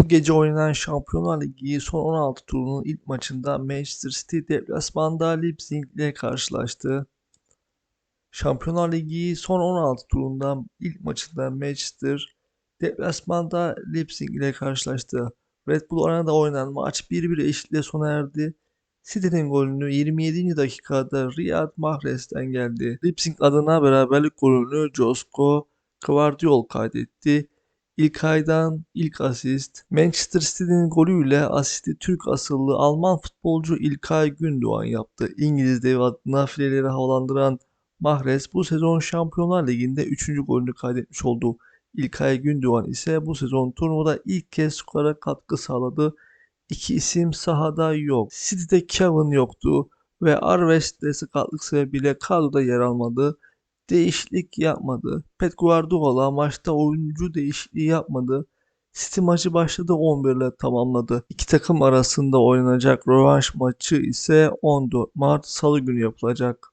Bu gece oynanan Şampiyonlar Ligi son 16 turunun ilk maçında Manchester City deplasmanda Leipzig ile karşılaştı. Şampiyonlar Ligi son 16 turundan ilk maçında Manchester deplasmanda Leipzig ile karşılaştı. Red Bull Arena'da oynanan maç 1-1 eşitle sona erdi. City'nin golünü 27. dakikada Riyad Mahrez'den geldi. Leipzig adına beraberlik golünü Josko Gvardiol kaydetti. İlkay'dan ilk asist. Manchester City'nin golüyle asisti Türk asıllı Alman futbolcu İlkay Gündoğan yaptı. İngiliz dev adına fileleri havalandıran Mahrez bu sezon Şampiyonlar Ligi'nde 3. golünü kaydetmiş oldu. İlkay Gündoğan ise bu sezon turnuvada ilk kez skora katkı sağladı. İki isim sahada yok. City'de Kevin yoktu ve Arves de sakatlık sebebiyle kadroda yer almadı. Değişiklik yapmadı. Pep Guardiola maçta oyuncu değişikliği yapmadı. City maçı başladı 11 ile tamamladı. İki takım arasında oynanacak rövanş maçı ise 14 Mart Salı günü yapılacak.